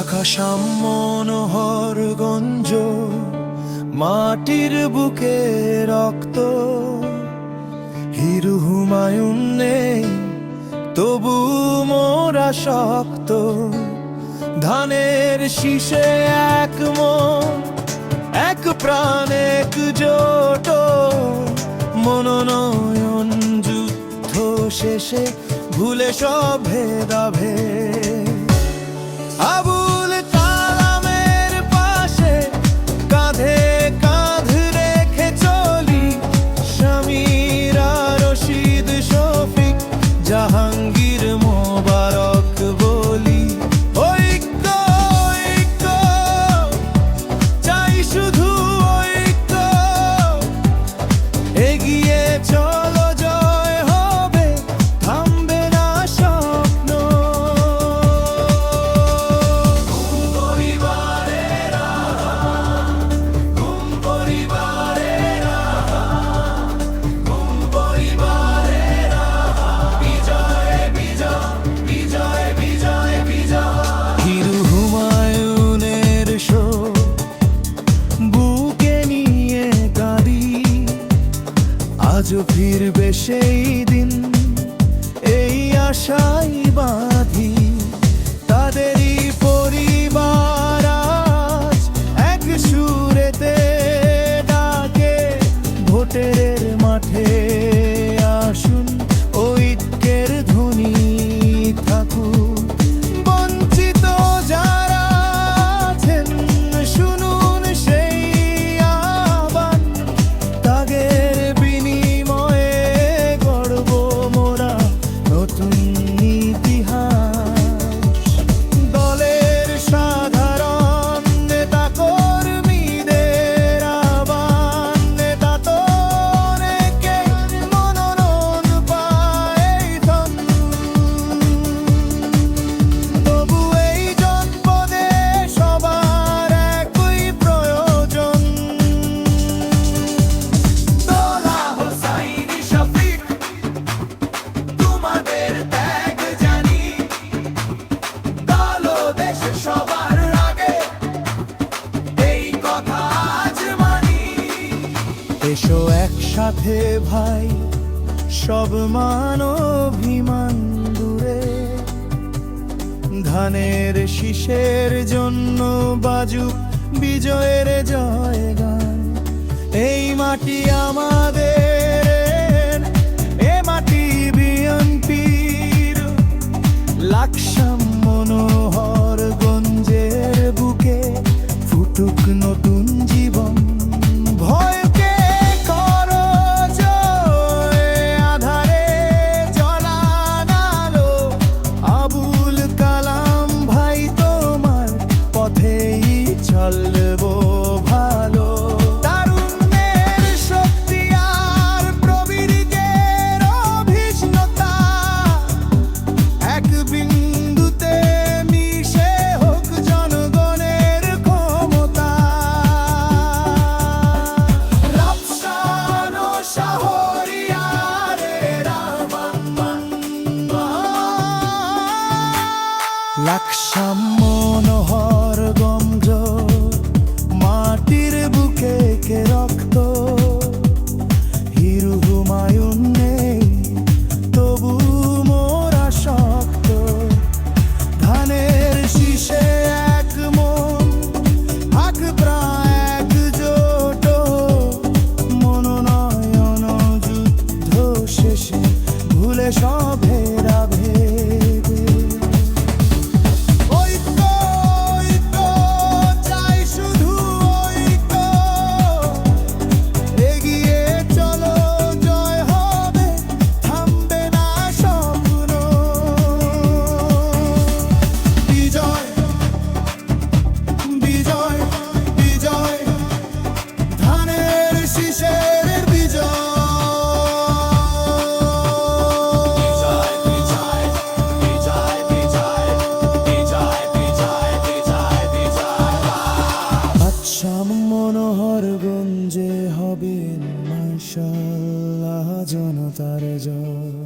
আকাশাম মনোহর গঞ্জ, মাটির বুকে রক্ত। হিরু হুমায়ুন নেই, তবু মোরা শক্ত ধানের শীষে এক মন, এক প্রাণ, এক জোট। মনোনয়ন যুদ্ধ শেষে ভুলে সব ভেদাভে bir beşeydin. Ey yaşayan এসো একসাথে ভাই, সব মান অভিমান দূরে। ধানের শীষের জন্য বাজুক বিজয়ের জয় গান এই মাটি আমাদের, এ মাটি বিএনপির। লাকসাম মনোহর চলবো ভালো। তারুণ্যের শক্তি আর এক বিন্দুতে মিশে হোক জনগণের ক্ষমতা। মনোহর পাবেন মাশাল্লাহ জনতার জয়।